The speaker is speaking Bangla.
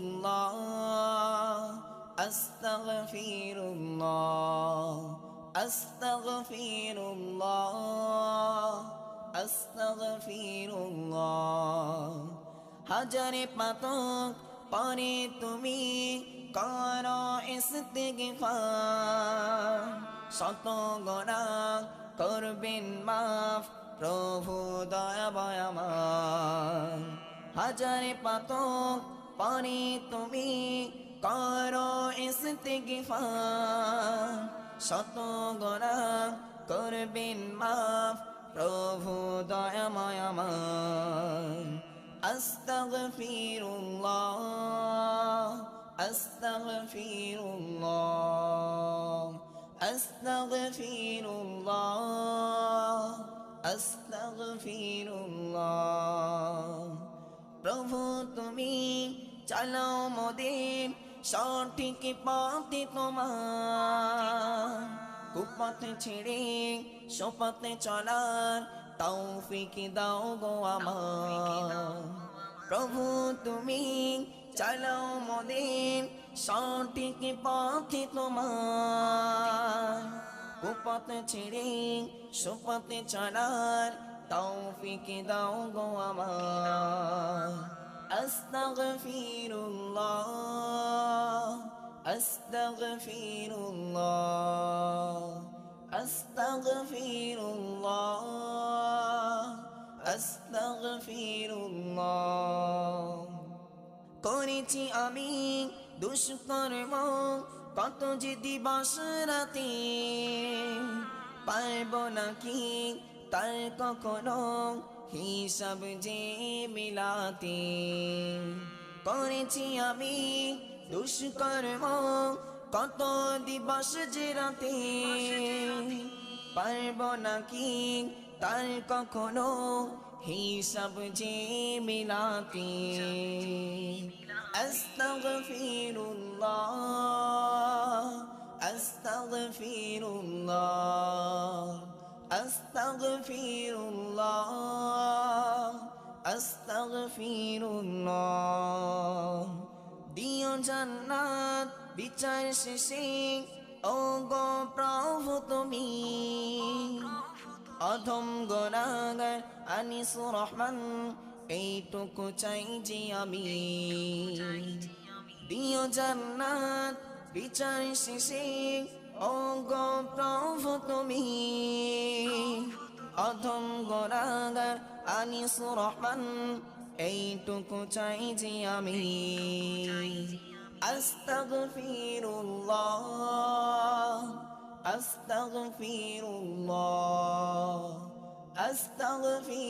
الله أستغفر الله أستغفر الله أستغفر الله হাজারে পাতক পরে তুমি করো ইস্তিগফার শত গোনা করবেন মাফ প্রভু দয়াময় আমার হাজারে পাতক পরে তুমি করো ইস্তিগফার। শত গোনা করবেন মাফ প্রভু দয়াময় আমার। আস্তাগফিরুল্লাহ আস্তাগফিরুল্লাহ আস্তাগফিরুল্লাহ। চালাও মোদের সঠিক পথে তোমার। কুপথে ছেড়ে সোপথে চলার তৌফিক দাও গো আমার। প্রভু তুমি চালাও মোদের সঠিক পথে তোমার। কুপথে ছেড়ে সোপথে চলার তৌফিক দাও গো আমার। আস্তাগফিরুল্লাহ আস্তাগফিরুল্লাহ আস্তাগফিরুল্লাহ আস্তাগফিরুল্লাহ করেছি আমি দুষ্কর্ম কত যে দিবস রাতে পারব নাকি তার কখনো হিসাব যে মিলাতে। করেছি আমি দুষ্কর্ম, কত দিবস যে রাতে। পারব নাকি তার কখনো হিসাব যে মিলাতে। আস্তাগফিরুল্লাহ আস্তাগফিরুল্লাহ। আস্তাগফিরুল্লাহ আস্তাগফিরুল্লাহ। দিও জান্নাত, বিচার শেষে ও গো প্রভু তুমি। অধম গোনাগার আনিস রহমান, এইটুকু চাই যে আমি। দিও জান্নাত, বিচার শেষে ও গো প্রভু তুমি। অধম গোনাগার আনিস রহমান এইটুকু চাই যে আমি। আস্তাগফিরুল্লাহ আস্তাগফিরুল্লাহ আস্তাগফিরুল্লাহ।